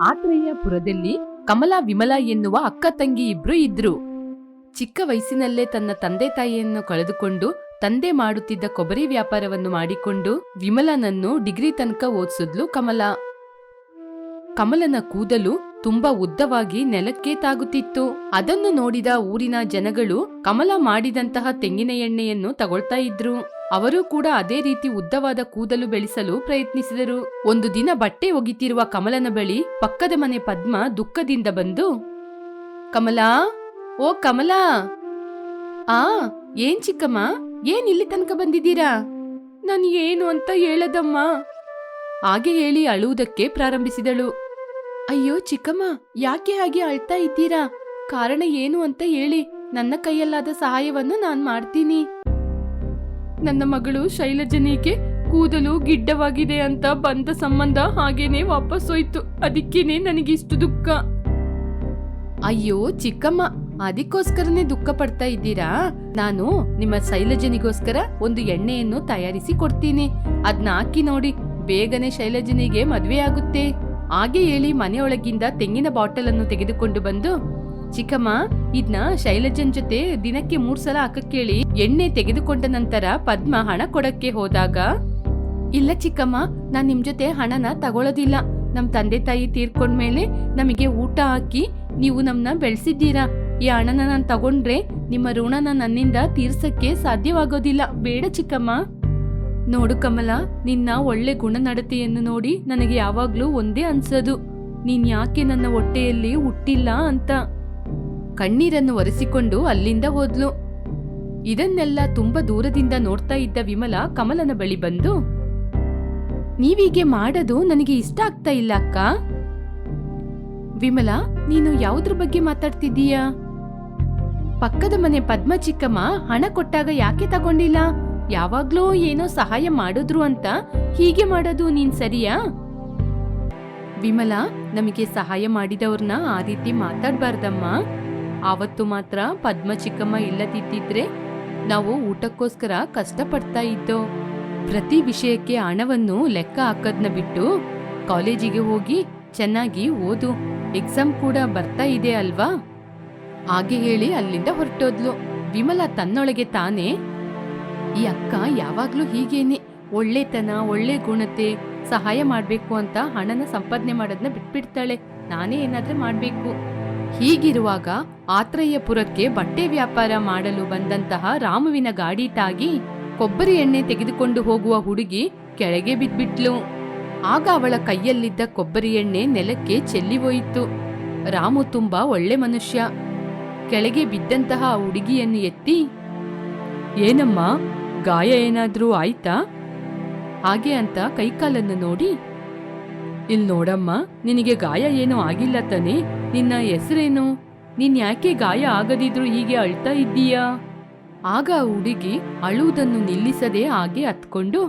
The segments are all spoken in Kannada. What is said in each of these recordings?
ಆತ್ರೇಯಪುರದಲ್ಲಿ ಕಮಲಾ ವಿಮಲಾ ಎನ್ನುವ ಅಕ್ಕ ತಂಗಿ ಇಬ್ರು ಇದ್ರು. ಚಿಕ್ಕ ವಯಸ್ಸಿನಲ್ಲೇ ತನ್ನ ತಂದೆ ತಾಯಿಯನ್ನು ಕಳೆದುಕೊಂಡು ತಂದೆ ಮಾಡುತ್ತಿದ್ದ ಕೊಬ್ಬರಿ ವ್ಯಾಪಾರವನ್ನು ಮಾಡಿಕೊಂಡು ವಿಮಲನನ್ನು ಡಿಗ್ರಿ ತನಕ ಓದಿಸಿದ್ಲು ಕಮಲಾ. ಕಮಲನ ಕೂದಲು ತುಂಬಾ ಉದ್ದವಾಗಿ ನೆಲಕ್ಕೆ ತಾಗುತ್ತಿತ್ತು. ಅದನ್ನು ನೋಡಿದ ಊರಿನ ಜನಗಳು ಕಮಲ ಮಾಡಿದಂತಹ ತೆಂಗಿನ ಎಣ್ಣೆಯನ್ನು ತಗೊಳ್ತಾ ಇದ್ರು. ಅವರು ಕೂಡ ಅದೇ ರೀತಿ ಉದ್ದವಾದ ಕೂದಲು ಬೆಳೆಸಲು ಪ್ರಯತ್ನಿಸಿದರು. ಒಂದು ದಿನ ಬಟ್ಟೆ ಒಗಿತಿರುವ ಕಮಲನ ಬಳಿ ಪಕ್ಕದ ಮನೆ ಪದ್ಮ ದುಃಖದಿಂದ ಬಂದು, ಕಮಲಾ, ಓ ಕಮಲಾ! ಆ, ಏನ್ ಚಿಕ್ಕಮ್ಮ? ಏನ್ ಇಲ್ಲಿ ತನಕ ಬಂದಿದ್ದೀರಾ? ನಾನು ಏನು ಅಂತ ಹೇಳದಮ್ಮ. ಹಾಗೆ ಹೇಳಿ ಅಳುವುದಕ್ಕೆ ಪ್ರಾರಂಭಿಸಿದಳು. ಅಯ್ಯೋ ಚಿಕ್ಕಮ್ಮ, ಯಾಕೆ ಹಾಗೆ ಅಳ್ತಾ ಇದ್ದೀರಾ? ಕಾರಣ ಏನು ಅಂತ ಹೇಳಿ. ನನ್ನ ಕೈಯಲ್ಲಾದ ಸಹಾಯವನ್ನು ನಾನ್ ಮಾಡ್ತೀನಿ. ನನ್ನ ಮಗಳು ಶೈಲಜನಿಗೆ ಕೂದಲು ಗಿಡ್ಡವಾಗಿದೆ ಅಂತ ಬಂದ ಸಂಬಂಧ ಹಾಗೇನೆ ವಾಪಸ್ ಹೋಯ್ತು. ಅದಕ್ಕೇನೆ ನನಗಿಷ್ಟು ದುಃಖ. ಅಯ್ಯೋ ಚಿಕ್ಕಮ್ಮ, ಅದಕ್ಕೋಸ್ಕರನೇ ದುಃಖ ಪಡ್ತಾ ಇದ್ದೀರಾ? ನಾನು ನಿಮ್ಮ ಶೈಲಜನಿಗೋಸ್ಕರ ಒಂದು ಎಣ್ಣೆಯನ್ನು ತಯಾರಿಸಿ ಕೊಡ್ತೀನಿ. ಅದ್ನ ಹಾಕಿ ನೋಡಿ, ಬೇಗನೆ ಶೈಲಜನಿಗೆ ಮದುವೆ ಆಗುತ್ತೆ ಹಾಗೆ ಹೇಳಿ ಮನೆಯೊಳಗಿಂದ ತೆಂಗಿನ ಬಾಟಲ್ ಅನ್ನು ತೆಗೆದುಕೊಂಡು ಬಂದು ಚಿಕ್ಕಮ್ಮ, ಇದ್ನ ಶೈಲಜನ್ ಜೊತೆ ದಿನಕ್ಕೆ ಮೂರ್ ಸಲ ಹಾಕಕ್ಕೇಳಿ ಎಣ್ಣೆ ತೆಗೆದುಕೊಂಡ ನಂತರ ಪದ್ಮ ಹಣ ಕೊಡಕ್ಕೆ ಹೋದಾಗ, ಇಲ್ಲ ಚಿಕ್ಕಮ್ಮ, ನಾನ್ ನಿಮ್ ಜೊತೆ ಹಣನ ತಗೊಳ್ಳೋದಿಲ್ಲ ನಮ್ ತಂದೆ ತಾಯಿ ತೀರ್ಕೊಂಡ್ಮೇಲೆ ನಮಗೆ ಊಟ ಹಾಕಿ ನೀವು ನಮ್ನ ಬೆಳೆಸಿದ್ದೀರಾ? ಈ ಹಣನ ನಾನು ತಗೊಂಡ್ರೆ ನಿಮ್ಮ ಋಣನ ನನ್ನಿಂದ ತೀರ್ಸಕ್ಕೆ ಸಾಧ್ಯವಾಗೋದಿಲ್ಲ. ಬೇಡ ಚಿಕ್ಕಮ್ಮ. ನೋಡು ಕಮಲ, ನಿನ್ನ ಒಳ್ಳೆ ಗುಣನಡತೆಯನ್ನು ನೋಡಿ ನನಗೆ ಯಾವಾಗ್ಲೂ ಒಂದೇ ಅನ್ಸೋದು. ನೀನ್ ಯಾಕೆ ನನ್ನ ಹೊಟ್ಟೆಯಲ್ಲಿ ಹುಟ್ಟಿಲ್ಲ ಅಂತ? ಕಣ್ಣೀರನ್ನು ಒರೆಸಿಕೊಂಡು ಅಲ್ಲಿಂದ ಹೋದ್ಲು. ಇದನ್ನೆಲ್ಲ ತುಂಬಾ ದೂರದಿಂದ ನೋಡ್ತಾ ಇದ್ದ ವಿಮಲ ಕಮಲನ ಬಳಿ ಬಂದು, ನೀವೀಗೆ ಮಾಡೋದು ನನಗೆ ಇಷ್ಟ ಆಗ್ತಾ ಇಲ್ಲ ಅಕ್ಕ. ವಿಮಲ, ನೀನು ಯಾವುದ್ರ ಬಗ್ಗೆ ಮಾತಾಡ್ತಿದ್ದೀಯಾ? ಪಕ್ಕದ ಮನೆ ಪದ್ಮ ಚಿಕ್ಕಮ್ಮ ಹಣ ಕೊಟ್ಟಾಗ ಯಾಕೆ ತಗೊಂಡಿಲ್ಲ? ಯಾವಾಗ್ಲೂ ಏನೋ ಸಹಾಯ ಮಾಡಿದ್ರು ಅಂತ. ಹೀಗೆ ಮಾಡೋದು ನೀನ್ ಸರಿಯಾ? ವಿಮಲ, ನಮಗೆ ಸಹಾಯ ಮಾಡಿದವ್ರನ್ನ ಆ ರೀತಿ ಮಾತಾಡ್ಬಾರ್ದಮ್ಮ. ಆವತ್ತು ಮಾತ್ರ ಪದ್ಮ ಚಿಕ್ಕಮ್ಮ ಇಲ್ಲದಿದ್ದಿದ್ರೆ ನಾವು ಊಟಕ್ಕೋಸ್ಕರ ಕಷ್ಟಪಡ್ತಾ ಇದ್ದೋ. ಪ್ರತಿ ವಿಷಯಕ್ಕೆ ಹಣವನ್ನು ಲೆಕ್ಕ ಹಾಕೋದ್ನ ಬಿಟ್ಟು ಕಾಲೇಜಿಗೆ ಹೋಗಿ ಚೆನ್ನಾಗಿ ಓದು. ಎಕ್ಸಾಮ್ ಕೂಡ ಬರ್ತಾ ಇದೆ ಅಲ್ವಾ? ಹಾಗೆ ಹೇಳಿ ಅಲ್ಲಿಂದ ಹೊರಟೋದ್ಲು. ವಿಮಲ ತನ್ನೊಳಗೆ ತಾನೇ, ಈ ಅಕ್ಕ ಯಾವಾಗ್ಲೂ ಹೀಗೇನೆ. ಒಳ್ಳೆತನ, ಒಳ್ಳೆ ಗುಣತೆ, ಸಹಾಯ ಮಾಡ್ಬೇಕು ಅಂತ ಹಣನ ಸಂಪಾದನೆ ಮಾಡೋದನ್ನ ಬಿಟ್ಬಿಡ್ತಾಳೆ. ನಾನೇ ಏನಾದ್ರೂ ಮಾಡ್ಬೇಕು. ಹೀಗಿರುವಾಗ ಆತ್ರಯ್ಯಪುರಕ್ಕೆ ಬಟ್ಟೆ ವ್ಯಾಪಾರ ಮಾಡಲು ಬಂದಂತಹ ರಾಮುವಿನ ಗಾಡಿ ತಾಗಿ ಕೊಬ್ಬರಿ ಎಣ್ಣೆ ತೆಗೆದುಕೊಂಡು ಹೋಗುವ ಹುಡುಗಿ ಕೆಳಗೆ ಬಿದ್ಬಿಟ್ಲು. ಆಗ ಅವಳ ಕೈಯಲ್ಲಿದ್ದ ಕೊಬ್ಬರಿ ಎಣ್ಣೆ ನೆಲಕ್ಕೆ ಚೆಲ್ಲಿ ಹೋಯಿತು. ರಾಮು ತುಂಬಾ ಒಳ್ಳೆ ಮನುಷ್ಯ. ಕೆಳಗೆ ಬಿದ್ದಂತಹ ಹುಡುಗಿಯನ್ನು ಎತ್ತಿ, ಏನಮ್ಮ, ಗಾಯ ಏನಾದ್ರೂ ಆಯ್ತಾ? ಹಾಗೆ ಅಂತ ಕೈಕಾಲನ್ನು ನೋಡಿ ಇಲ್ ನೋಡಮ್ಮ, ನಿನಗೆ ಗಾಯ ಏನೂ ಆಗಿಲ್ಲ ತಾನೆ. ನಿನ್ನ ಹೆಸರೇನು? ನೀನ್ ಯಾಕೆ ಗಾಯ ಆಗದಿದ್ರು ಹೀಗೆ ಅಳ್ತಾ ಇದ್ದೀಯಾ? ಆಗ ಹುಡುಗಿ ಅಳುವುದನ್ನು ನಿಲ್ಲಿಸದೆ ಹಾಗೆ ಹತ್ಕೊಂಡು,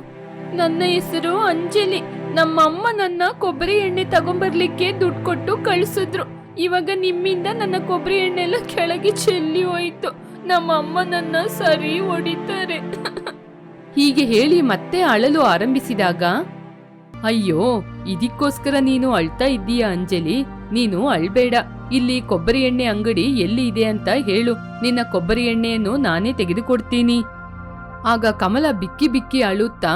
ನನ್ನ ಹೆಸರು ಅಂಜಲಿ. ನಮ್ಮಮ್ಮ ನನ್ನ ಕೊಬ್ಬರಿ ಎಣ್ಣೆ ತಗೊಂಬರ್ಲಿಕ್ಕೆ ದುಡ್ಡು ಕೊಟ್ಟು ಕಳಿಸಿದ್ರು. ಇವಾಗ ನಿಮ್ಮಿಂದ ನನ್ನ ಕೊಬ್ಬರಿ ಎಣ್ಣೆ ಎಲ್ಲ ಕೆಳಗೆ ಚೆಲ್ಲಿ ಹೋಯ್ತು. ನಮ್ಮಮ್ಮ ನನ್ನ ಸರಿ ಹೊಡಿತಾರೆ. ಹೀಗೆ ಹೇಳಿ ಮತ್ತೆ ಅಳಲು ಆರಂಭಿಸಿದಾಗ ಅಯ್ಯೋ, ಇದಕ್ಕೋಸ್ಕರ ನೀನು ಅಳ್ತಾ ಇದ್ದೀಯಾ ಅಂಜಲಿ? ನೀನು ಅಳ್ಬೇಡ. ಇಲ್ಲಿ ಕೊಬ್ಬರಿ ಎಣ್ಣೆ ಅಂಗಡಿ ಎಲ್ಲಿ ಇದೆ ಅಂತ ಹೇಳು. ನಿನ್ನ ಕೊಬ್ಬರಿ ಎಣ್ಣೆಯನ್ನು ನಾನೇ ತೆಗೆದುಕೊಡ್ತೀನಿ. ಆಗ ಕಮಲ ಬಿಕ್ಕಿ ಬಿಕ್ಕಿ ಅಳುತ್ತಾ,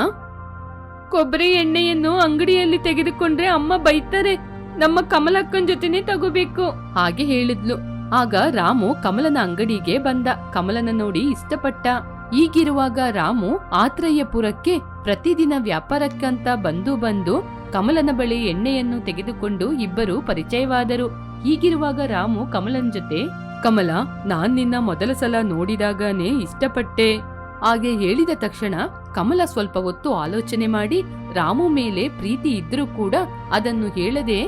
ಕೊಬ್ಬರಿ ಎಣ್ಣೆಯನ್ನು ಅಂಗಡಿಯಲ್ಲಿ ತೆಗೆದುಕೊಂಡ್ರೆ ಅಮ್ಮ ಬೈತಾರೆ. ನಮ್ಮ ಕಮಲಕ್ಕನ್ ಜೊತೆನೆ ತಗೋಬೇಕು. ಹಾಗೆ ಹೇಳಿದ್ಲು. ಆಗ ರಾಮು ಕಮಲನ ಅಂಗಡಿಗೆ ಬಂದ. ಕಮಲನ ನೋಡಿ ಇಷ್ಟಪಟ್ಟ. ಈಗಿರುವಾಗ ರಾಮು ಆತ್ರಯ್ಯಪುರಕ್ಕೆ ಪ್ರತಿದಿನ ವ್ಯಾಪಾರಕ್ಕಂತ ಬಂದು ಬಂದು ಕಮಲನ ಬಳಿ ಎಣ್ಣೆಯನ್ನು ತೆಗೆದುಕೊಂಡು ಇಬ್ಬರು ಪರಿಚಯವಾದರು. ಹೀಗಿರುವಾಗ ರಾಮು ಕಮಲನ್ ಜೊತೆ, ಕಮಲ, ನಾನ್ ನಿನ್ನ ಮೊದಲ ಸಲ ನೋಡಿದಾಗನೇ ಇಷ್ಟಪಟ್ಟೆ. ಹಾಗೆ ಹೇಳಿದ ತಕ್ಷಣ ಕಮಲ ಸ್ವಲ್ಪ ಹೊತ್ತು ಆಲೋಚನೆ ಮಾಡಿ ರಾಮು ಮೇಲೆ ಪ್ರೀತಿ ಇದ್ರೂ ಕೂಡ ಅದನ್ನು ಹೇಳದೆ,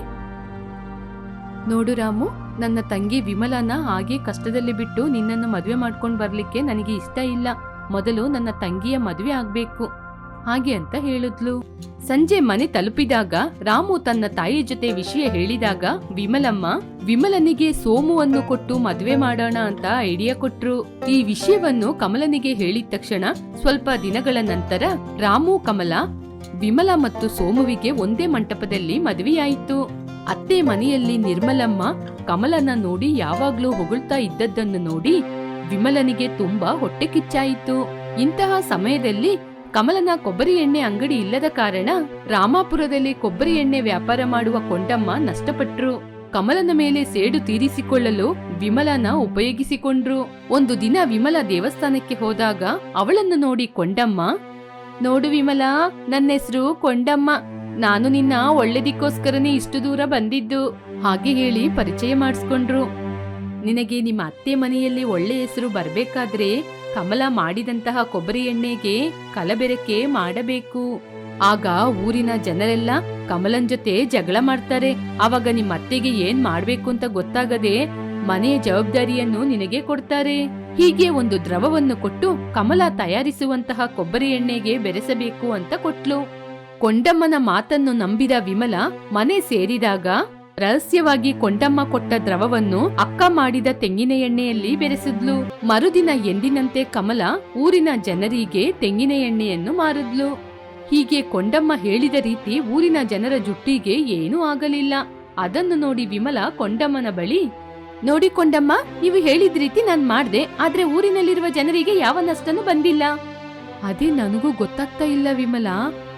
ನೋಡು ರಾಮು, ನನ್ನ ತಂಗಿ ವಿಮಲನ ಹಾಗೆ ಕಷ್ಟದಲ್ಲಿ ಬಿಟ್ಟು ನಿನ್ನನ್ನು ಮದುವೆ ಮಾಡ್ಕೊಂಡು ಬರ್ಲಿಕ್ಕೆ ನನಗೆ ಇಷ್ಟ ಇಲ್ಲ. ಮೊದಲು ನನ್ನ ತಂಗಿಯ ಮದುವೆ ಆಗ್ಬೇಕು. ಹಾಗೆ ಅಂತ ಹೇಳಿದ್ಲು. ಸಂಜೆ ಮನೆ ತಲುಪಿದಾಗ ರಾಮು ತನ್ನ ತಾಯಿ ಜೊತೆ ವಿಷಯ ಹೇಳಿದಾಗ ವಿಮಲಮ್ಮ, ವಿಮಲನಿಗೆ ಸೋಮುವನ್ನು ಕೊಟ್ಟು ಮದುವೆ ಮಾಡೋಣ ಅಂತ ಐಡಿಯಾ ಕೊಟ್ರು. ಈ ವಿಷಯವನ್ನು ಕಮಲನಿಗೆ ಹೇಳಿದ ತಕ್ಷಣ ಸ್ವಲ್ಪ ದಿನಗಳ ನಂತರ ರಾಮು, ಕಮಲ, ವಿಮಲ ಮತ್ತು ಸೋಮುವಿಗೆ ಒಂದೇ ಮಂಟಪದಲ್ಲಿ ಮದುವೆಯಾಯಿತು. ಅತ್ತೆ ಮನೆಯಲ್ಲಿ ನಿರ್ಮಲಮ್ಮ, ಕಮಲನ ನೋಡಿ ಯಾವಾಗ್ಲೂ ಹೊಗಳ್ತಾ ಇದ್ದದ್ದನ್ನು ನೋಡಿ ವಿಮಲನಿಗೆ ತುಂಬಾ ಹೊಟ್ಟೆ ಕಿಚ್ಚಾಯಿತು. ಇಂತಹ ಸಮಯದಲ್ಲಿ ಕಮಲನ ಕೊಬ್ಬರಿ ಎಣ್ಣೆ ಅಂಗಡಿ ಇಲ್ಲದ ಕಾರಣ ರಾಮಾಪುರದಲ್ಲಿ ಕೊಬ್ಬರಿ ಎಣ್ಣೆ ವ್ಯಾಪಾರ ಮಾಡುವ ಕೊಂಡಮ್ಮ ನಷ್ಟಪಟ್ರು. ಕಮಲನ ಮೇಲೆ ಸೇಡು ತೀರಿಸಿಕೊಳ್ಳಲು ವಿಮಲನ ಉಪಯೋಗಿಸಿಕೊಂಡ್ರು. ಒಂದು ದಿನ ವಿಮಲ ದೇವಸ್ಥಾನಕ್ಕೆ ಹೋದಾಗ ಅವಳನ್ನು ನೋಡಿ ಕೊಂಡಮ್ಮ, ನೋಡು ವಿಮಲ ನನ್ನ ಹೆಸರು ಕೊಂಡಮ್ಮ. ನಾನು ನಿನ್ನ ಒಳ್ಳೆದಿಕ್ಕೋಸ್ಕರನೇ ಇಷ್ಟು ದೂರ ಬಂದಿದ್ದು. ಹಾಗೆ ಹೇಳಿ ಪರಿಚಯ ಮಾಡಿಸ್ಕೊಂಡ್ರು. ನಿನಗೆ ನಿಮ್ಮ ಅತ್ತೆ ಮನೆಯಲ್ಲಿ ಒಳ್ಳೆ ಹೆಸರು ಬರ್ಬೇಕಾದ್ರೆ ಕಮಲ ಮಾಡಿದಂತಹ ಕೊಬ್ಬರಿ ಎಣ್ಣೆಗೆ ಕಲಬೆರಕೆ ಮಾಡಬೇಕು. ಆಗ ಊರಿನ ಜನರೆಲ್ಲ ಕಮಲನ್ ಜೊತೆ ಜಗಳ ಮಾಡ್ತಾರೆ. ಆವಾಗ ನಿಮ್ಮ ಅತ್ತೆಗೆ ಏನ್ ಮಾಡ್ಬೇಕು ಅಂತ ಗೊತ್ತಾಗದೆ ಮನೆಯ ಜವಾಬ್ದಾರಿಯನ್ನು ನಿನಗೆ ಕೊಡ್ತಾರೆ. ಹೀಗೆ ಒಂದು ದ್ರವವನ್ನು ಕೊಟ್ಟು ಕಮಲ ತಯಾರಿಸುವಂತಹ ಕೊಬ್ಬರಿ ಎಣ್ಣೆಗೆ ಬೆರೆಸಬೇಕು ಅಂತ ಕೊಟ್ಲು. ಕೊಂಡಮ್ಮನ ಮಾತನ್ನು ನಂಬಿದ ವಿಮಲ ಮನೆ ಸೇರಿದಾಗ ರಹಸ್ಯವಾಗಿ ಕೊಂಡಮ್ಮ ಕೊಟ್ಟ ದ್ರವವನ್ನು ಅಕ್ಕ ಮಾಡಿದ ತೆಂಗಿನ ಎಣ್ಣೆಯಲ್ಲಿ ಬೆರೆಸಿದ್ಲು. ಮರುದಿನ ಎಂದಿನಂತೆ ಕಮಲ ಊರಿನ ಜನರಿಗೆ ತೆಂಗಿನ ಎಣ್ಣೆಯನ್ನು ಮಾರಿದ್ಲು. ಹೀಗೆ ಕೊಂಡಮ್ಮ ಹೇಳಿದ ರೀತಿ ಊರಿನ ಜನರ ಜುಟ್ಟಿಗೆ ಏನೂ ಆಗಲಿಲ್ಲ. ಅದನ್ನು ನೋಡಿ ವಿಮಲ ಕೊಂಡಮ್ಮನ ಬಳಿ, ನೋಡಿ ಕೊಂಡಮ್ಮ, ನೀವು ಹೇಳಿದ ರೀತಿ ನಾನು ಮಾಡ್ದೆ, ಆದ್ರೆ ಊರಿನಲ್ಲಿರುವ ಜನರಿಗೆ ಯಾವ ನಷ್ಟನೂ ಬಂದಿಲ್ಲ. ಅದೇ ನನಗೂ ಗೊತ್ತಾಗ್ತಾ ಇಲ್ಲ ವಿಮಲ.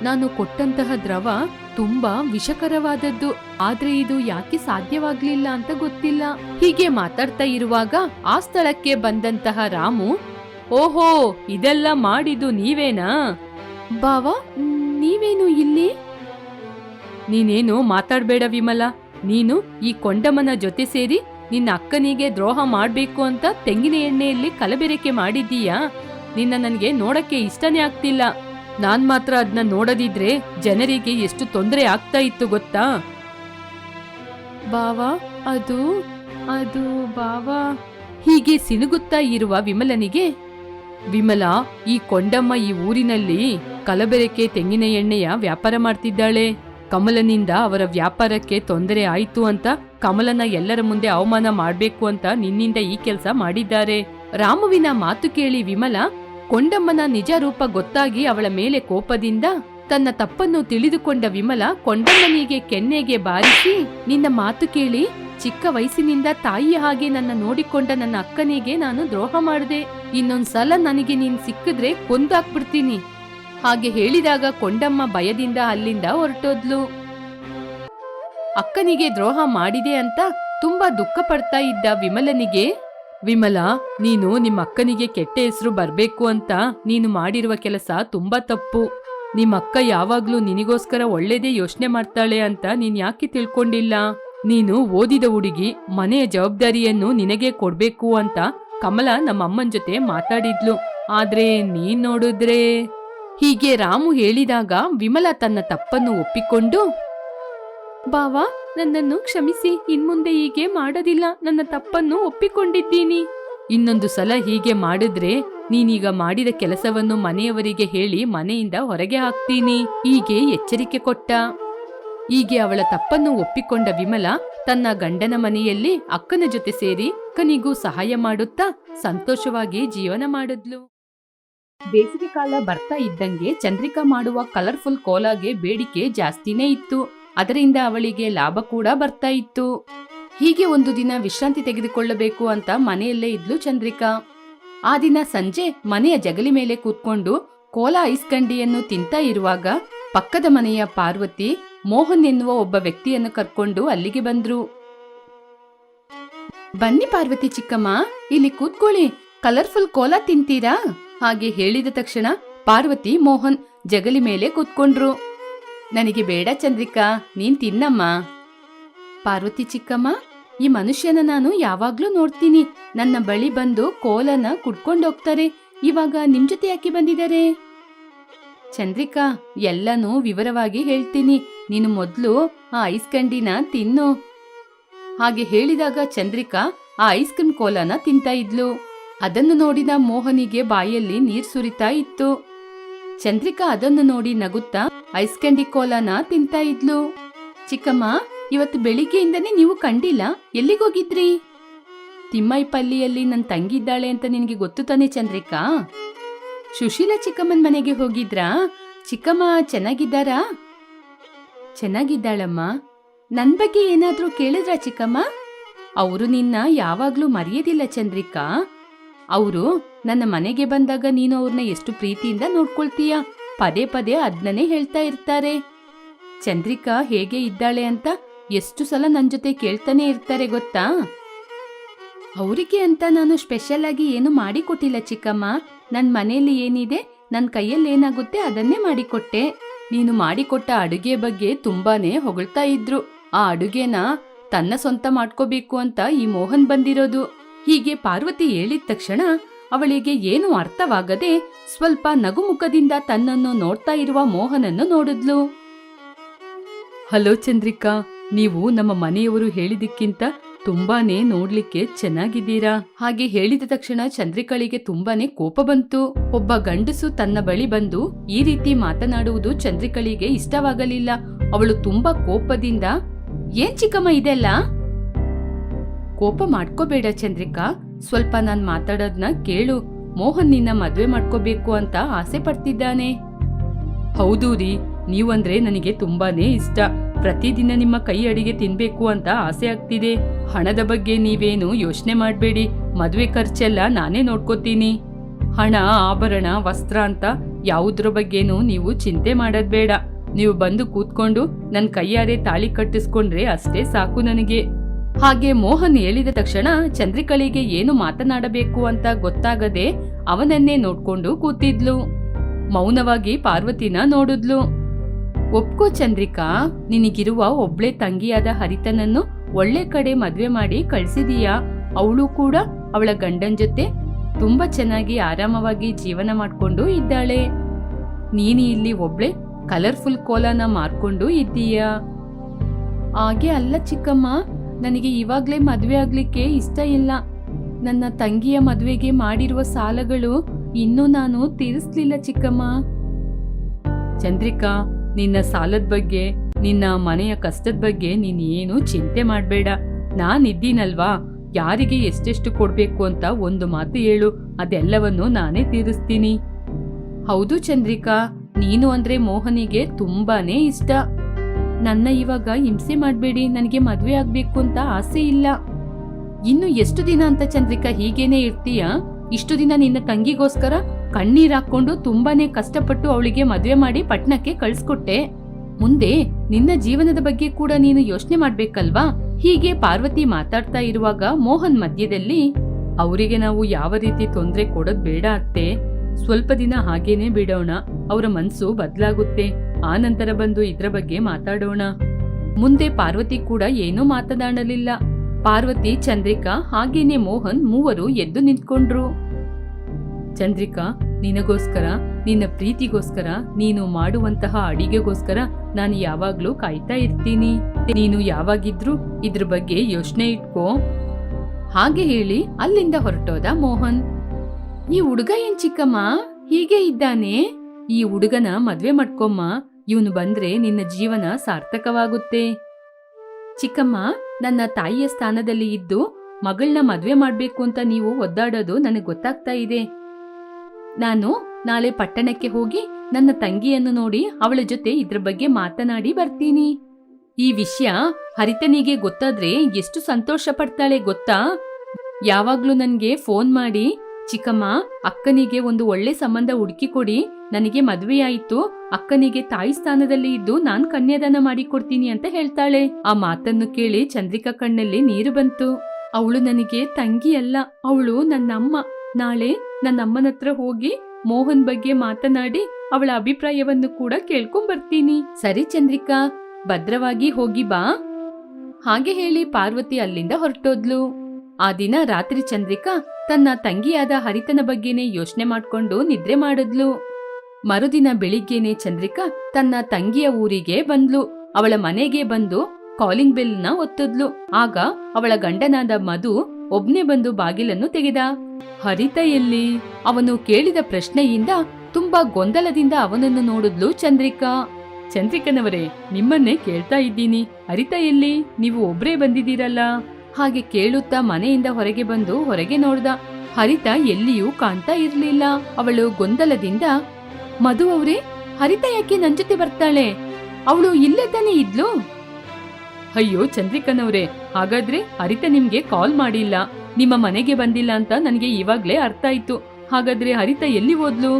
ನಾನು ಕೊಟ್ಟಂತಹ ದ್ರವ ತುಂಬಾ ವಿಷಕರವಾದದ್ದು. ಆದ್ರೆ ಇದು ಯಾಕೆ ಸಾಧ್ಯವಾಗ್ಲಿಲ್ಲ ಅಂತ ಗೊತ್ತಿಲ್ಲ. ಹೀಗೆ ಮಾತಾಡ್ತಾ ಇರುವಾಗ ಆ ಸ್ಥಳಕ್ಕೆ ಬಂದಂತಹ ರಾಮು, ಓಹೋ, ಇದೆಲ್ಲ ಮಾಡಿದ್ದು ನೀವೇನಾ? ಬಾವ, ನೀವೇನು ಇಲ್ಲಿ? ನೀನೇನು ಮಾತಾಡ್ಬೇಡ ವಿಮಲ. ನೀನು ಈ ಕೊಂಡಮ್ಮನ ಜೊತೆ ಸೇರಿ ನಿನ್ನ ಅಕ್ಕನಿಗೆ ದ್ರೋಹ ಮಾಡ್ಬೇಕು ಅಂತ ತೆಂಗಿನ ಎಣ್ಣೆಯಲ್ಲಿ ಕಲಬೆರಕೆ ಮಾಡಿದ್ದೀಯಾ? ನಿನ್ನ ನನಗೆ ನೋಡಕ್ಕೆ ಇಷ್ಟನೇ ಆಗ್ತಿಲ್ಲ. ನಾನ್ ಮಾತ್ರ ಅದನ್ನ ನೋಡದಿದ್ರೆ ಜನರಿಗೆ ಎಷ್ಟು ತೊಂದರೆ ಆಗ್ತಾ ಇತ್ತು ಗೊತ್ತಾ? ಬಾವಾ ಅದು ಅದು ಬಾವಾ ಹೀಗೆ ಸಿನುಗುತ್ತಾ ಇರುವ ವಿಮಲನಿಗೆ, ವಿಮಲ, ಈ ಕೊಂಡಮ್ಮ ಈ ಊರಿನಲ್ಲಿ ಕಲಬೆರಕೆ ತೆಂಗಿನ ಎಣ್ಣೆಯ ವ್ಯಾಪಾರ ಮಾಡ್ತಿದ್ದಾಳೆ. ಕಮಲನಿಂದ ಅವರ ವ್ಯಾಪಾರಕ್ಕೆ ತೊಂದರೆ ಆಯಿತು ಅಂತ ಕಮಲನ ಎಲ್ಲರ ಮುಂದೆ ಅವಮಾನ ಮಾಡಬೇಕು ಅಂತ ನಿನ್ನಿಂದ ಈ ಕೆಲಸ ಮಾಡಿದ್ದಾರೆ. ರಾಮುವಿನ ಮಾತು ಕೇಳಿ ವಿಮಲ ಕೊಂಡಮ್ಮನ ನಿಜ ರೂಪ ಗೊತ್ತಾಗಿ ಅವಳ ಮೇಲೆ ಕೋಪದಿಂದ ತನ್ನ ತಪ್ಪನ್ನು ತಿಳಿದುಕೊಂಡ ವಿಮಲ ಕೊಂಡಮ್ಮನಿಗೆ ಕೆನ್ನೆಗೆ ಬಾರಿಸಿ, ನಿನ್ನ ಮಾತು ಕೇಳಿ, ಚಿಕ್ಕ ವಯಸ್ಸಿನಿಂದ ತಾಯಿಯ ಹಾಗೆ ನನ್ನ ನೋಡಿಕೊಂಡ ನನ್ನ ಅಕ್ಕನಿಗೆ ನಾನು ದ್ರೋಹ ಮಾಡಿದೆ. ಇನ್ನೊಂದ್ಸಲ ನನಗೆ ನೀನ್ ಸಿಕ್ಕಿದ್ರೆ ಕೊಂದಾಕ್ಬಿಡ್ತೀನಿ. ಹಾಗೆ ಹೇಳಿದಾಗ ಕೊಂಡಮ್ಮ ಭಯದಿಂದ ಅಲ್ಲಿಂದ ಹೊರಟೋದ್ಲು. ಅಕ್ಕನಿಗೆ ದ್ರೋಹ ಮಾಡಿದೆ ಅಂತ ತುಂಬಾ ದುಃಖ ಪಡ್ತಾ ಇದ್ದ ವಿಮಲನಿಗೆ ವಿಮಲ, ನೀನು ನಿಮ್ಮ ಅಕ್ಕನಿಗೆ ಕೆಟ್ಟ ಹೆಸರು ಬರ್ಬೇಕು ಅಂತ ನೀನು ಮಾಡಿರುವ ಕೆಲಸ ತುಂಬಾ ತಪ್ಪು. ನಿಮ್ಮ ಅಕ್ಕ ಯಾವಾಗ್ಲೂ ನಿನಿಗೋಸ್ಕರ ಒಳ್ಳೇದೇ ಯೋಚನೆ ಮಾಡ್ತಾಳೆ ಅಂತ ನೀನ್ ಯಾಕೆ ತಿಳ್ಕೊಂಡಿಲ್ಲ? ನೀನು ಓದಿದ ಹುಡುಗಿ, ಮನೆಯ ಜವಾಬ್ದಾರಿಯನ್ನು ನಿನಗೆ ಕೊಡ್ಬೇಕು ಅಂತ ಕಮಲ ನಮ್ಮಮ್ಮನ್ ಜೊತೆ ಮಾತಾಡಿದ್ಲು. ಆದ್ರೆ ನೀನ್ ನೋಡಿದ್ರೆ? ಹೀಗೆ ರಾಮು ಹೇಳಿದಾಗ ವಿಮಲ ತನ್ನ ತಪ್ಪನ್ನು ಒಪ್ಪಿಕೊಂಡು ಬಾವಾ, ನನ್ನನ್ನು ಕ್ಷಮಿಸಿ. ಇನ್ಮುಂದೆ ಹೀಗೆ ಮಾಡೋದಿಲ್ಲ. ನನ್ನ ತಪ್ಪನ್ನು ಒಪ್ಪಿಕೊಂಡಿದ್ದೀನಿ. ಇನ್ನೊಂದು ಸಲ ಹೀಗೆ ಮಾಡಿದ್ರೆ ನೀನೀಗ ಮಾಡಿದ ಕೆಲಸವನ್ನು ಮನೆಯವರಿಗೆ ಹೇಳಿ ಮನೆಯಿಂದ ಹೊರಗೆ ಹಾಕ್ತೀನಿ. ಹೀಗೆ ಎಚ್ಚರಿಕೆ ಕೊಟ್ಟ. ಹೀಗೆ ಅವಳ ತಪ್ಪನ್ನು ಒಪ್ಪಿಕೊಂಡ ವಿಮಲ ತನ್ನ ಗಂಡನ ಮನೆಯಲ್ಲಿ ಅಕ್ಕನ ಜೊತೆ ಸೇರಿ ಅಕ್ಕನಿಗೂ ಸಹಾಯ ಮಾಡುತ್ತಾ ಸಂತೋಷವಾಗಿ ಜೀವನ ಮಾಡಿದ್ಲು. ಬೇಸಿಗೆ ಕಾಲ ಬರ್ತಾ ಇದ್ದಂಗೆ ಚಂದ್ರಿಕಾ ಮಾಡುವ ಕಲರ್ಫುಲ್ ಕೋಲಾಗೆ ಬೇಡಿಕೆ ಜಾಸ್ತಿನೇ ಇತ್ತು. ಅದರಿಂದ ಅವಳಿಗೆ ಲಾಭ ಕೂಡ ಬರ್ತಾ ಇತ್ತು. ಹೀಗೆ ಒಂದು ದಿನ ವಿಶ್ರಾಂತಿ ತೆಗೆದುಕೊಳ್ಳಬೇಕು ಅಂತ ಮನೆಯಲ್ಲೇ ಇದ್ಲು ಚಂದ್ರಿಕಾ. ಆ ದಿನ ಸಂಜೆ ಮನೆಯ ಜಗಲಿ ಮೇಲೆ ಕೂತ್ಕೊಂಡು ಕೋಲಾ ಐಸ್ ಕಂಡಿಯನ್ನು ತಿಂತಾ ಇರುವಾಗ ಪಕ್ಕದ ಮನೆಯ ಪಾರ್ವತಿ ಮೋಹನ್ ಎನ್ನುವ ಒಬ್ಬ ವ್ಯಕ್ತಿಯನ್ನು ಕರ್ಕೊಂಡು ಅಲ್ಲಿಗೆ ಬಂದ್ರು. ಬನ್ನಿ ಪಾರ್ವತಿ ಚಿಕ್ಕಮ್ಮ, ಇಲ್ಲಿ ಕೂತ್ಕೊಳ್ಳಿ. ಕಲರ್ಫುಲ್ ಕೋಲಾ ತಿಂತೀರಾ? ಹಾಗೆ ಹೇಳಿದ ತಕ್ಷಣ ಪಾರ್ವತಿ ಮೋಹನ್ ಜಗಲಿ ಮೇಲೆ ಕೂತ್ಕೊಂಡ್ರು. ನನಗೆ ಬೇಡ ಚಂದ್ರಿಕಾ, ನೀನ್ ತಿನ್ನಮ್ಮ. ಪಾರ್ವತಿ ಚಿಕ್ಕಮ್ಮ, ಈ ಮನುಷ್ಯನ ನಾನು ಯಾವಾಗ್ಲೂ ನೋಡ್ತೀನಿ. ನನ್ನ ಬಳಿ ಬಂದು ಕೋಲನ ಕುಡ್ಕೊಂಡೋಗ್ತಾರೆ. ಇವಾಗ ನಿಮ್ ಜೊತೆ ಯಾಕೆ ಬಂದಿದ್ದಾರೆ? ಚಂದ್ರಿಕಾ, ಎಲ್ಲನೂ ವಿವರವಾಗಿ ಹೇಳ್ತೀನಿ. ನೀನು ಮೊದ್ಲು ಆ ಐಸ್ ಕಂಡಿನ ತಿನ್ನು. ಹಾಗೆ ಹೇಳಿದಾಗ ಚಂದ್ರಿಕಾ ಆ ಐಸ್ ಕ್ರೀಮ್ ಕೋಲನ ತಿಂತಾ ಇದ್ಲು. ಅದನ್ನು ನೋಡಿದ ಮೋಹನಿಗೆ ಬಾಯಲ್ಲಿ ನೀರ್ ಸುರಿತಾ ಇತ್ತು. ಚಂದ್ರಿಕಾ ಅದನ್ನು ನೋಡಿ ನಗುತ್ತಾ ಐಸ್ ಕ್ಯಾಂಡಿ ಕೋಲಾನ ತಿಂತಾ ಇದ್ಲು. ಚಿಕ್ಕಮ್ಮ, ಇವತ್ತು ಬೆಳಿಗ್ಗೆಯಿಂದನೇ ನೀವು ಕಂಡಿಲ್ಲ? ಎಲ್ಲಿಗೋಗಿದ್ರಿ ತಿಮ್ಮೈಪಲ್ಲಿಯಲ್ಲಿ ನನ್ ತಂಗಿದ್ದಾಳೆ ಅಂತ ನಿನಗೆ ಗೊತ್ತು ತಾನೆ ಚಂದ್ರಿಕಾ? ಸುಶೀಲ ಚಿಕ್ಕಮ್ಮನ ಮನೆಗೆ ಹೋಗಿದ್ರಾ? ಚಿಕ್ಕಮ್ಮ ಚೆನ್ನಾಗಿದ್ದಾರಾ? ಚೆನ್ನಾಗಿದ್ದಾಳಮ್ಮ. ನನ್ ಬಗ್ಗೆ ಏನಾದ್ರೂ ಕೇಳಿದ್ರಾ ಚಿಕ್ಕಮ್ಮ? ಅವರು ನಿನ್ನ ಯಾವಾಗ್ಲೂ ಮರೆಯೋದಿಲ್ಲ ಚಂದ್ರಿಕಾ. ಅವರು ನನ್ನ ಮನೆಗೆ ಬಂದಾಗ ನೀನು ಅವ್ರನ್ನ ಎಷ್ಟು ಪ್ರೀತಿಯಿಂದ ನೋಡ್ಕೊಳ್ತೀಯ? ಪದೇ ಪದೇ ಅದ್ನನೇ ಹೇಳ್ತಾ ಇರ್ತಾರೆ. ಚಂದ್ರಿಕಾ ಹೇಗೆ ಇದ್ದಾಳೆ ಅಂತ ಎಷ್ಟು ಸಲ ನನ್ನ ಜೊತೆ ಕೇಳ್ತಾನೆ ಇರ್ತಾರೆ ಗೊತ್ತಾ? ಅವರಿಗೆ ಅಂತ ನಾನು ಸ್ಪೆಷಲ್ ಆಗಿ ಏನು ಮಾಡಿಕೊಟ್ಟಿಲ್ಲ ಚಿಕ್ಕಮ್ಮ. ನನ್ನ ಮನೆಯಲ್ಲಿ ಏನಿದೆ ನನ್ನ ಕೈಯಲ್ಲಿ ಏನಾಗುತ್ತೆ ಅದನ್ನೇ ಮಾಡಿಕೊಟ್ಟೆ. ನೀನು ಮಾಡಿಕೊಟ್ಟ ಅಡುಗೆ ಬಗ್ಗೆ ತುಂಬಾನೇ ಹೊಗಳ್ತಾ ಇದ್ರು. ಆ ಅಡುಗೆನ ತನ್ನ ಸ್ವಂತ ಮಾಡ್ಕೋಬೇಕು ಅಂತ ಈ ಮೋಹನ್ ಬಂದಿರೋದು. ಹೀಗೆ ಪಾರ್ವತಿ ಹೇಳಿದ ತಕ್ಷಣ ಅವಳಿಗೆ ಏನು ಅರ್ಥವಾಗದೆ ಸ್ವಲ್ಪ ನಗುಮುಖದಿಂದ ತನ್ನನ್ನು ನೋಡ್ತಾ ಇರುವ ಮೋಹನನ್ನು ನೋಡಿದ್ಲು. ಹಲೋ ಚಂದ್ರಿಕಾ, ನೀವು ನಮ್ಮ ಮನೆಯವರು ಹೇಳಿದಕ್ಕಿಂತ ತುಂಬಾನೇ ನೋಡ್ಲಿಕ್ಕೆ ಚೆನ್ನಾಗಿದ್ದೀರಾ? ಹಾಗೆ ಹೇಳಿದ ತಕ್ಷಣ ಚಂದ್ರಿಕಳಿಗೆ ತುಂಬಾನೇ ಕೋಪ ಬಂತು. ಒಬ್ಬ ಗಂಡಸು ತನ್ನ ಬಳಿ ಬಂದು ಈ ರೀತಿ ಮಾತನಾಡುವುದು ಚಂದ್ರಿಕಳಿಗೆ ಇಷ್ಟವಾಗಲಿಲ್ಲ. ಅವಳು ತುಂಬಾ ಕೋಪದಿಂದ, ಏನ್ ಚಿಕ್ಕಮ್ಮ ಇದೆಲ್ಲ? ಕೋಪ ಮಾಡ್ಕೋಬೇಡ ಚಂದ್ರಿಕಾ ಸ್ವಲ್ಪ ನಾನ್ ಮಾತಾಡೋದ್ನ ಕೇಳು. ಮೋಹನ್ ನಿನ್ನ ಮದ್ವೆ ಮಾಡ್ಕೋಬೇಕು ಅಂತ ಆಸೆ ಪಡ್ತಿದ್ದಾನೆ. ಹೌದು ರೀ, ನೀವಂದ್ರೆ ನನಗೆ ತುಂಬಾನೇ ಇಷ್ಟ. ಪ್ರತಿದಿನ ನಿಮ್ಮ ಕೈ ಅಡಿಗೆ ತಿನ್ಬೇಕು ಅಂತ ಆಸೆ ಆಗ್ತಿದೆ. ಹಣದ ಬಗ್ಗೆ ನೀವೇನು ಯೋಚನೆ ಮಾಡಬೇಡಿ. ಮದುವೆ ಖರ್ಚೆಲ್ಲ ನಾನೇ ನೋಡ್ಕೋತೀನಿ. ಹಣ, ಆಭರಣ, ವಸ್ತ್ರ ಅಂತ ಯಾವುದ್ರ ಬಗ್ಗೆನೂ ನೀವು ಚಿಂತೆ ಮಾಡೋದ್ ಬೇಡ. ನೀವು ಬಂದು ಕೂತ್ಕೊಂಡು ನನ್ನ ಕೈಯಾರೆ ತಾಳಿ ಕಟ್ಟಿಸ್ಕೊಂಡ್ರೆ ಅಷ್ಟೇ ಸಾಕು ನನಗೆ. ಹಾಗೆ ಮೋಹನ್ ಹೇಳಿದ ತಕ್ಷಣ ಚಂದ್ರಿಕಳಿಗೆ ಏನು ಮಾತನಾಡಬೇಕು ಅಂತ ಗೊತ್ತಾಗದೆ ಅವನನ್ನೇ ನೋಡ್ಕೊಂಡು ಕೂತಿದ್ಲು. ಮೌನವಾಗಿ ಪಾರ್ವತಿನ ನೋಡಿದ್ಲು. ಒಪ್ಕೋ ಚಂದ್ರಿಕಾ, ನಿನಗಿರುವ ಒಬ್ಳೆ ತಂಗಿಯಾದ ಹರಿತನನ್ನು ಒಳ್ಳೆ ಕಡೆ ಮದ್ವೆ ಮಾಡಿ ಕಳ್ಸಿದೀಯಾ? ಅವಳು ಕೂಡ ಅವಳ ಗಂಡನ್ ಜೊತೆ ತುಂಬಾ ಚೆನ್ನಾಗಿ ಆರಾಮವಾಗಿ ಜೀವನ ಮಾಡ್ಕೊಂಡು ಇದ್ದಾಳೆ. ನೀನು ಇಲ್ಲಿ ಒಬ್ಳೆ ಕಲರ್ಫುಲ್ ಕೋಲನ ಮಾರ್ಕೊಂಡು ಇದ್ದೀಯಾ? ಹಾಗೆ ಅಲ್ಲ ಚಿಕ್ಕಮ್ಮ ನನಗೆ ಇವಾಗ್ಲೇ ಮದ್ವೆ ಆಗ್ಲಿಕ್ಕೆ ಇಷ್ಟ ಇಲ್ಲ. ನನ್ನ ತಂಗಿಯ ಮದುವೆಗೆ ಮಾಡಿರುವ ಸಾಲಗಳು ಇನ್ನೂ ನಾನು ತೀರಿಸ್ಲಿಲ್ಲ ಚಿಕ್ಕಮ್ಮ. ಚಂದ್ರಿಕಾ, ನಿನ್ನ ಸಾಲದ ಬಗ್ಗೆ, ನಿನ್ನ ಮನೆಯ ಕಷ್ಟದ ಬಗ್ಗೆ ನೀನ್ ಏನು ಚಿಂತೆ ಮಾಡಬೇಡ. ನಾನಿದ್ದೀನಲ್ವಾ? ಯಾರಿಗೆ ಎಷ್ಟೆಷ್ಟು ಕೊಡಬೇಕು ಅಂತ ಒಂದು ಮಾತು ಹೇಳು. ಅದೆಲ್ಲವನ್ನು ನಾನೇ ತೀರಿಸ್ತೀನಿ. ಹೌದು ಚಂದ್ರಿಕಾ, ನೀನು ಅಂದ್ರೆ ಮೋಹನಿಗೆ ತುಂಬಾನೇ ಇಷ್ಟ. ನನ್ನ ಇವಾಗ ಹಿಂಸೆ ಮಾಡಬೇಡಿ, ನನಗೆ ಮದುವೆ ಆಗ್ಬೇಕು ಅಂತ ಆಸೆ ಇಲ್ಲ. ಇನ್ನು ಎಷ್ಟು ದಿನ ಅಂತ ಚಂದ್ರಿಕಾ, ಹೀಗೇನೆ ಇರ್ತೀಯ? ಇಷ್ಟು ದಿನ ನಿನ್ನ ತಂಗಿಗೋಸ್ಕರ ಕಣ್ಣೀರ್ ಹಾಕೊಂಡು ತುಂಬಾನೇ ಕಷ್ಟಪಟ್ಟು ಅವಳಿಗೆ ಮದುವೆ ಮಾಡಿ ಪಟ್ನಕ್ಕೆ ಕಳ್ಸ್ಕೊಟ್ಟೆ. ಮುಂದೆ ನಿನ್ನ ಜೀವನದ ಬಗ್ಗೆ ಕೂಡ ನೀನು ಯೋಚನೆ ಮಾಡ್ಬೇಕಲ್ವಾ? ಹೀಗೆ ಪಾರ್ವತಿ ಮಾತಾಡ್ತಾ ಇರುವಾಗ ಮೋಹನ್ ಮಧ್ಯದಲ್ಲಿ, ಅವರಿಗೆ ನಾವು ಯಾವ ರೀತಿ ತೊಂದರೆ ಕೊಡೋದ್ ಬೇಡ ಅತ್ತೆ. ಸ್ವಲ್ಪ ದಿನ ಹಾಗೇನೆ ಬಿಡೋಣ. ಅವರ ಮನ್ಸು ಬದಲಾಗುತ್ತೆ. ಆ ನಂತರ ಬಂದು ಇದ್ರ ಬಗ್ಗೆ ಮಾತಾಡೋಣ. ಮುಂದೆ ಪಾರ್ವತಿ ಕೂಡ ಏನೂ ಮಾತನಾಡಲಿಲ್ಲ. ಪಾರ್ವತಿ, ಚಂದ್ರಿಕಾ ಹಾಗೇನೆ ಮೋಹನ್ ಮೂವರು ಎದ್ದು ನಿಂತ್ಕೊಂಡ್ರು. ಚಂದ್ರಿಕಾ, ನಿನಗೋಸ್ಕರ, ನಿನ್ನ ಪ್ರೀತಿಗೋಸ್ಕರ, ನೀನು ಮಾಡುವಂತಹ ಅಡಿಗೆಗೋಸ್ಕರ ನಾನು ಯಾವಾಗ್ಲೂ ಕಾಯ್ತಾ ಇರ್ತೀನಿ. ನೀನು ಯಾವಾಗಿದ್ರೂ ಇದ್ರ ಬಗ್ಗೆ ಯೋಚನೆ ಇಟ್ಕೋ. ಹಾಗೆ ಹೇಳಿ ಅಲ್ಲಿಂದ ಹೊರಟೋದ ಮೋಹನ್. ಈ ಹುಡುಗ ಏನ್ ಚಿಕ್ಕಮ್ಮ? ಹೀಗೆ ಇದ್ದಾನೆ? ಈ ಹುಡುಗನ ಮದ್ವೆ ಮಾಡ್ಕೊಮ್ಮ. ಇವನು ಬಂದ್ರೆ ನಿನ್ನ ಜೀವನ ಸಾರ್ಥಕವಾಗುತ್ತೆ. ಚಿಕ್ಕಮ್ಮ, ನನ್ನ ತಾಯಿಯ ಸ್ಥಾನದಲ್ಲಿ ಇದ್ದು ಮಗಳನ್ನ ಮದುವೆ ಮಾಡಬೇಕು ಅಂತ ನೀವು ಒದ್ದಾಡೋದು ನನಗೆ ಗೊತ್ತಾಗ್ತಾ ಇದೆ. ನಾನು ನಾಳೆ ಪಟ್ಟಣಕ್ಕೆ ಹೋಗಿ ನನ್ನ ತಂಗಿಯನ್ನು ನೋಡಿ ಅವಳ ಜೊತೆ ಇದ್ರ ಬಗ್ಗೆ ಮಾತನಾಡಿ ಬರ್ತೀನಿ. ಈ ವಿಷಯ ಹರಿತನಿಗೆ ಗೊತ್ತಾದ್ರೆ ಎಷ್ಟು ಸಂತೋಷ ಪಡ್ತಾಳೆ ಗೊತ್ತಾ? ಯಾವಾಗ್ಲೂ ನನ್ಗೆ ಫೋನ್ ಮಾಡಿ, ಚಿಕ್ಕಮ್ಮ, ಅಕ್ಕನಿಗೆ ಒಂದು ಒಳ್ಳೆ ಸಂಬಂಧ ಹುಡುಕಿ ಕೊಡಿ ನನಗೆ ಮದುವೆಯಾಯಿತು, ಅಕ್ಕನಿಗೆ ತಾಯಿ ಸ್ಥಾನದಲ್ಲಿ ಇದ್ದು ನಾನ್ ಕನ್ಯಾದಾನ ಮಾಡಿಕೊಡ್ತೀನಿ ಅಂತ ಹೇಳ್ತಾಳೆ. ಆ ಮಾತನ್ನು ಕೇಳಿ ಚಂದ್ರಿಕಾ ಕಣ್ಣಲ್ಲಿ ನೀರು ಬಂತು. ಅವಳು ನನಗೆ ತಂಗಿ ಅಲ್ಲ, ಅವಳು ನನ್ನಮ್ಮ. ನಾಳೆ ನನ್ನಮ್ಮನ ಹತ್ರ ಹೋಗಿ ಮೋಹನ್ ಬಗ್ಗೆ ಮಾತನಾಡಿ ಅವಳ ಅಭಿಪ್ರಾಯವನ್ನು ಕೂಡ ಕೇಳ್ಕೊಂಡ್ ಬರ್ತೀನಿ ಸರಿ ಚಂದ್ರಿಕಾ, ಭದ್ರವಾಗಿ ಹೋಗಿ ಬಾ. ಹಾಗೆ ಹೇಳಿ ಪಾರ್ವತಿ ಅಲ್ಲಿಂದ ಹೊರಟೋದ್ಲು. ಆ ದಿನ ರಾತ್ರಿ ಚಂದ್ರಿಕಾ ತನ್ನ ತಂಗಿಯಾದ ಹರಿತನ ಬಗ್ಗೆನೇ ಯೋಚನೆ ಮಾಡ್ಕೊಂಡು ನಿದ್ರೆ ಮಾಡಿದ್ಲು. ಮರುದಿನ ಬೆಳಿಗ್ಗೆನೆ ಚಂದ್ರಿಕಾ ತನ್ನ ತಂಗಿಯ ಊರಿಗೆ ಬಂದ್ಲು. ಅವಳ ಮನೆಗೆ ಬಂದು ಕಾಲಿಂಗ್ ಬೆಲ್ನ ಒತ್ತಿದ್ಲು. ಆಗ ಅವಳ ಗಂಡನಾದ ಮಧು ಒಬ್ನೇ ಬಂದು ಬಾಗಿಲನ್ನು ತೆಗೆದ. ಹರಿತ ಎಲ್ಲಿ? ಅವನು ಕೇಳಿದ ಪ್ರಶ್ನೆಯಿಂದ ತುಂಬಾ ಗೊಂದಲದಿಂದ ಅವನನ್ನು ನೋಡಿದ್ಲು ಚಂದ್ರಿಕಾ. ಚಂದ್ರಿಕನವರೇ, ನಿಮ್ಮನ್ನೇ ಕೇಳ್ತಾ ಇದ್ದೀನಿ. ಹರಿತ ಎಲ್ಲಿ? ನೀವು ಒಬ್ರೇ ಬಂದಿದ್ದೀರಲ್ಲ? ಹಾಗೆ ಕೇಳುತ್ತಾ ಮನೆಯಿಂದ ಹೊರಗೆ ಬಂದು ಹೊರಗೆ ನೋಡ್ದ. ಹರಿತ ಎಲ್ಲಿಯೂ ಕಾಣ್ತಾ ಇರ್ಲಿಲ್ಲ. ಅವಳು ಗೊಂದಲದಿಂದ ಮಧು ಅವ್ರೇ, ಹರಿತ ಯಾಕೆ ನನ್ ಜೊತೆ ಬರ್ತಾಳೆ? ಅವಳು ಇಲ್ಲೇ ತಾನೇ ಇದ್ಲು? ಅಯ್ಯೋ ಚಂದ್ರಿಕನವ್ರೆ ಹಾಗಾದ್ರೆ ಹರಿತ ನಿಮ್ಗೆ ಕಾಲ್ ಮಾಡಿಲ್ಲ. ನಿಮ್ಮ ಮನೆಗೆ ಬಂದಿಲ್ಲ ಅಂತ ನನಗೆ ಇವಾಗ್ಲೇ ಅರ್ಥ ಆಯ್ತು. ಹಾಗಾದ್ರೆ ಹರಿತ ಎಲ್ಲಿ ಹೋದ್ಲು?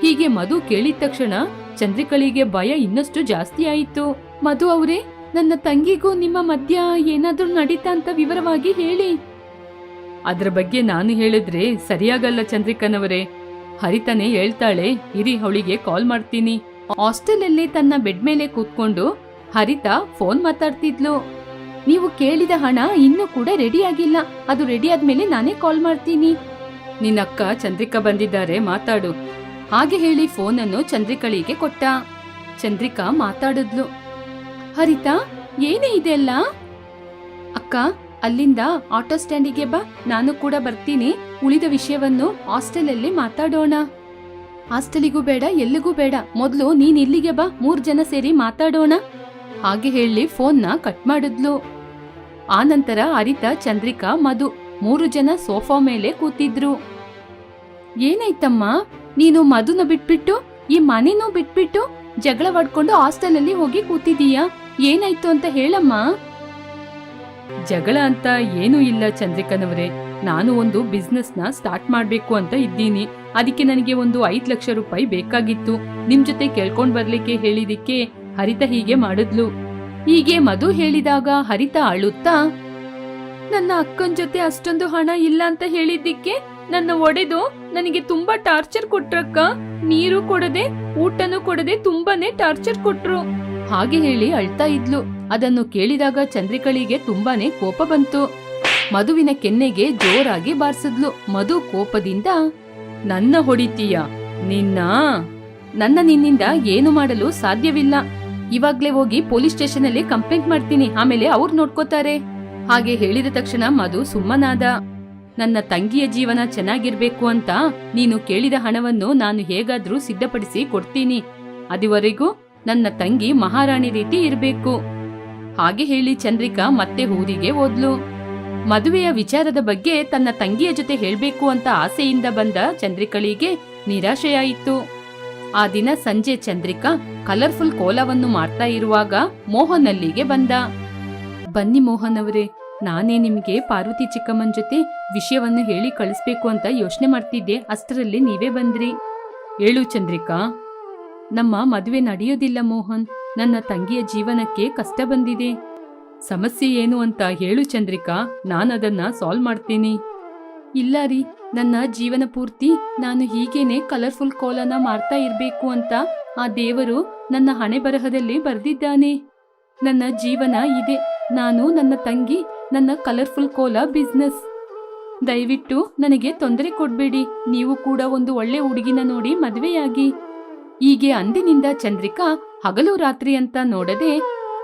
ಹೀಗೆ ಮಧು ಕೇಳಿದ ತಕ್ಷಣ ಚಂದ್ರಿಕಳಿಗೆ ಭಯ ಇನ್ನಷ್ಟು ಜಾಸ್ತಿ ಆಯಿತು. ಮಧು ಅವರೇ, ನನ್ನ ತಂಗಿಗೂ ನಿಮ್ಮ ಮಧ್ಯ ಏನಾದ್ರೂ ನಡೀತಾ ಅಂತ ವಿವರವಾಗಿ ಹೇಳಿ. ಅದ್ರ ಬಗ್ಗೆ ನಾನು ಹೇಳಿದ್ರೆ ಸರಿಯಾಗಲ್ಲ ಚಂದ್ರಿಕನವರೇ ಹರಿತನೇ ಹೇಳ್ತಾಳೆ, ಇರಿ ಅವಳಿಗೆ ಕಾಲ್ ಮಾಡ್ತೀನಿ. ಹಾಸ್ಟೆಲಲ್ಲಿ ತನ್ನ ಬೆಡ್ ಮೇಲೆ ಕೂತ್ಕೊಂಡು ಹರಿತ ಫೋನ್ ಮಾತಾಡ್ತಿದ್ಲು. ನೀವು ಕೇಳಿದ ಹಣ ಇನ್ನೂ ಕೂಡ ರೆಡಿ ಆಗಿಲ್ಲ. ಅದು ರೆಡಿ ಆದ್ಮೇಲೆ ನಾನೇ ಕಾಲ್ ಮಾಡ್ತೀನಿ. ನಿನ್ನ ಅಕ್ಕ ಚಂದ್ರಿಕಾ ಬಂದಿದ್ದಾರೆ, ಮಾತಾಡು. ಹಾಗೆ ಹೇಳಿ ಫೋನನ್ನು ಚಂದ್ರಿಕಳಿಗೆ ಕೊಟ್ಟ. ಚಂದ್ರಿಕಾ ಮಾತಾಡಿದ್ಲು. ಹರಿತ, ಏನೇ ಇದೆಲ್ಲ ಅಕ್ಕ, ಅಲ್ಲಿಂದ ಆಟೋ ಸ್ಟ್ಯಾಂಡಿಗೆ ಬಾ. ನಾನು ಕೂಡ ಬರ್ತೀನಿ. ಉಳಿದ ವಿಷಯವನ್ನು ಹಾಸ್ಟೆಲಲ್ಲಿ ಮಾತಾಡೋಣ. ಹಾಸ್ಟೆಲಿಗೂ ಬೇಡ, ಎಲ್ಲಿಗೂ ಬೇಡ. ಮೊದಲು ನೀನ್ ಇಲ್ಲಿಗೆ ಬಾ, ಮೂರ್ ಜನ ಸೇರಿ ಮಾತಾಡೋಣ. ಹಾಗೆ ಹೇಳಿ ಫೋನ್ನ ಕಟ್ ಮಾಡಿದ್ಲು. ಆ ನಂತರ ಅರಿತ, ಚಂದ್ರಿಕಾ, ಮಧು ಮೂರು ಜನ ಸೋಫಾ ಮೇಲೆ ಕೂತಿದ್ರು. ಏನಾಯ್ತಮ್ಮ? ನೀನು ಮಧುನ ಬಿಟ್ಬಿಟ್ಟು, ಈ ಮನೆನೂ ಬಿಟ್ಬಿಟ್ಟು ಜಗಳವಾಡ್ಕೊಂಡು ಹಾಸ್ಟೆಲಲ್ಲಿ ಹೋಗಿ ಕೂತಿದೀಯಾ? ಏನಾಯ್ತು ಅಂತ ಹೇಳಮ್ಮ. ಜಗಳ ಅಂತ ಏನೂ ಇಲ್ಲ ಚಂದ್ರಿಕನವರೇ. ನಾನು ಒಂದು ಬಿಸ್ನೆಸ್ನ ಸ್ಟಾರ್ಟ್ ಮಾಡ್ಬೇಕು ಅಂತ ಇದ್ದೀನಿ. ಅದಕ್ಕೆ ನನಗೆ ಒಂದು ಐದು ಲಕ್ಷ ರೂಪಾಯಿ ಬೇಕಾಗಿತ್ತು. ನಿಮ್ ಜೊತೆ ಕೇಳ್ಕೊಂಡ್ ಬರ್ಲಿಕ್ಕೆ ಹೇಳಿದಿಕ್ಕೆ ಹರಿತ ಹೀಗೆ ಮಾಡಿದ್ಲು. ಹೀಗೆ ಮಧು ಹೇಳಿದಾಗ ಹರಿತ ಅಳುತ್ತಾ, ನನ್ನ ಅಕ್ಕನ್ ಜೊತೆ ಅಷ್ಟೊಂದು ಹಣ ಇಲ್ಲ ಅಂತ ಹೇಳಿದ್ದಕ್ಕೆ ನನ್ನ ಒಡೆದು ನನಗೆ ತುಂಬಾ ಟಾರ್ಚರ್ ಕೊಟ್ರಕ್ಕ. ನೀರು ಕೊಡದೆ, ಊಟನೂ ಕೊಡದೆ ತುಂಬಾನೇ ಟಾರ್ಚರ್ ಕೊಟ್ರು. ಹಾಗೆ ಹೇಳಿ ಅಳ್ತಾ ಇದ್ಲು. ಅದನ್ನು ಕೇಳಿದಾಗ ಚಂದ್ರಿಕಳಿಗೆ ತುಂಬಾನೇ ಕೋಪ ಬಂತು. ಮಧುವಿನ ಕೆನ್ನೆಗೆ ಜೋರಾಗಿ ಬಾರಿಸಿದ್ಲು. ಮಧು ಕೋಪದಿಂದ, ನನ್ನ ಹೊಡಿತೀಯ? ನಿನ್ನ? ನನ್ನ ನಿನ್ನಿಂದ ಏನು ಮಾಡಲು ಸಾಧ್ಯವಿಲ್ಲ. ಇವಾಗ್ಲೇ ಹೋಗಿ ಪೊಲೀಸ್ ಸ್ಟೇಷನ್ ಅಲ್ಲಿ ಕಂಪ್ಲೇಂಟ್ ಮಾಡ್ತೀನಿ. ಆಮೇಲೆ ಅವ್ರು ನೋಡ್ಕೋತಾರೆ. ಹಾಗೆ ಹೇಳಿದ ತಕ್ಷಣ ಮಧು ಸುಮ್ಮನಾದ. ನನ್ನ ತಂಗಿಯ ಜೀವನ ಚೆನ್ನಾಗಿರ್ಬೇಕು ಅಂತ ನೀನು ಕೇಳಿದ ಹಣವನ್ನು ನಾನು ಹೇಗಾದ್ರೂ ಸಿದ್ಧಪಡಿಸಿ ಕೊಡ್ತೀನಿ. ಅದುವರೆಗೂ ನನ್ನ ತಂಗಿ ಮಹಾರಾಣಿ ರೀತಿ ಇರಬೇಕು. ಹಾಗೆ ಹೇಳಿ ಚಂದ್ರಿಕಾ ಮತ್ತೆ ಊರಿಗೆ ಹೋದ್ಲು. ಮದುವೆಯ ವಿಚಾರದ ಬಗ್ಗೆ ತನ್ನ ತಂಗಿಯ ಜೊತೆ ಹೇಳಬೇಕು ಅಂತ ಆಸೆಯಿಂದ ಬಂದ ಚಂದ್ರಿಕಳಿಗೆ ನಿರಾಶೆಯಾಯಿತು. ಆ ದಿನ ಸಂಜೆ ಚಂದ್ರಿಕಾ ಕಲರ್ಫುಲ್ ಕೋಲವನ್ನು ಮಾಡ್ತಾ ಇರುವಾಗ ಮೋಹನ್ ಅಲ್ಲಿಗೆ ಬಂದ. ಬನ್ನಿ ಮೋಹನ್ ಅವರೇ ನಾನೇ ನಿಮಗೆ ಪಾರ್ವತಿ ಚಿಕ್ಕಮ್ಮನ ಜೊತೆ ವಿಷಯವನ್ನು ಹೇಳಿ ಕಳಿಸ್ಬೇಕು ಅಂತ ಯೋಚನೆ ಮಾಡ್ತಿದ್ದೆ. ಅಷ್ಟರಲ್ಲಿ ನೀವೇ ಬಂದ್ರಿ. ಹೇಳು ಚಂದ್ರಿಕಾ, ನಮ್ಮ ಮದುವೆ ನಡೆಯೋದಿಲ್ಲ ಮೋಹನ್. ನನ್ನ ತಂಗಿಯ ಜೀವನಕ್ಕೆ ಕಷ್ಟ ಬಂದಿದೆ. ಸಮಸ್ಯೆ ಏನು ಅಂತ ಹೇಳು ಚಂದ್ರಿಕಾ ನಾನದನ್ನ ಸಾಲ್ವ್ ಮಾಡ್ತೀನಿ. ಇಲ್ಲ ರೀ, ನನ್ನ ಜೀವನ ಪೂರ್ತಿ ನಾನು ಹೀಗೇನೆ ಕಲರ್ಫುಲ್ ಕೋಲನ ಮಾಡ್ತಾ ಇರಬೇಕು ಅಂತ ಆ ದೇವರು ನನ್ನ ಹಣೆ ಬರಹದಲ್ಲಿ ಬರೆದಿದ್ದಾನೆ. ನನ್ನ ಜೀವನ ಇದೆ, ನಾನು ನನ್ನ ತಂಗಿ, ನನ್ನ ಕಲರ್ಫುಲ್ ಕೋಲ ಬಿಸ್ನೆಸ್ ದಯವಿಟ್ಟು ನನಗೆ ತೊಂದರೆ ಕೊಡಬೇಡಿ, ನೀವು ಕೂಡ ಒಂದು ಒಳ್ಳೆ ಹುಡುಗಿನ ನೋಡಿ ಮದುವೆಯಾಗಿ. ಹೀಗೆ ಅಂದಿನಿಂದ ಚಂದ್ರಿಕಾ ಹಗಲು ರಾತ್ರಿ ಅಂತ ನೋಡದೆ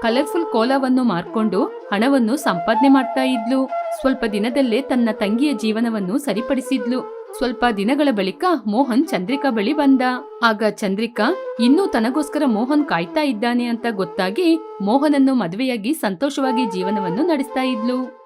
ಕಲರ್ಫುಲ್ ಕೋಲವನ್ನು ಮಾರ್ಕೊಂಡು ಹಣವನ್ನು ಸಂಪಾದನೆ ಮಾಡ್ತಾ ಇದ್ಲು. ಸ್ವಲ್ಪ ದಿನದಲ್ಲೇ ತನ್ನ ತಂಗಿಯ ಜೀವನವನ್ನು ಸರಿಪಡಿಸಿದ್ಲು. ಸ್ವಲ್ಪ ದಿನಗಳ ಬಳಿಕ ಮೋಹನ್ ಚಂದ್ರಿಕಾ ಬಳಿ ಬಂದ. ಆಗ ಚಂದ್ರಿಕಾ, ಇನ್ನೂ ತನಗೋಸ್ಕರ ಮೋಹನ್ ಕಾಯ್ತಾ ಇದ್ದಾನೆ ಅಂತ ಗೊತ್ತಾಗಿ ಮೋಹನನ್ನು ಮದುವೆಯಾಗಿ ಸಂತೋಷವಾಗಿ ಜೀವನವನ್ನು ನಡೆಸ್ತಾ ಇದ್ಲು.